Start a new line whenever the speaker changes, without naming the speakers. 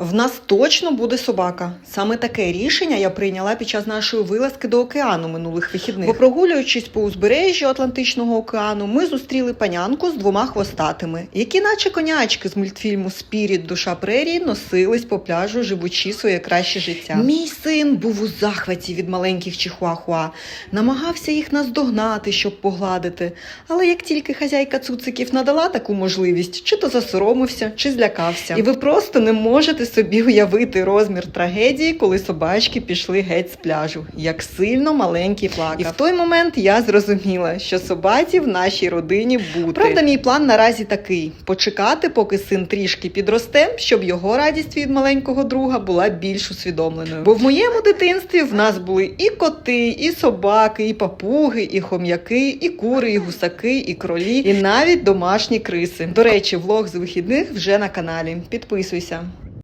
В нас точно буде собака. Саме таке рішення я прийняла під час нашої вилазки до океану минулих вихідних. Бо прогулюючись по узбережжю Атлантичного океану, ми зустріли панянку з двома хвостатими, які, наче конячки з мультфільму Спіріт Душа прерії, носились по пляжу, живучи своє краще життя. Мій син був у захваті від маленьких чихуахуа, намагався їх наздогнати, щоб погладити. Але як тільки хазяйка цуциків надала таку можливість, чи то засоромився, чи злякався. І ви просто не можете собі уявити розмір трагедії, коли собачки пішли геть з пляжу. Як сильно маленький плакав. І в той момент я зрозуміла, що собаці в нашій родині бути. Правда, мій план наразі такий: почекати, поки син трішки підросте, щоб його радість від маленького друга була більш усвідомленою. Бо в моєму дитинстві в нас були і коти, і собаки, і папуги, і хом'яки, і кури, і гусаки, і кролі, і навіть домашні криси. До речі, влог з вихідних вже на каналі. Підписуйся.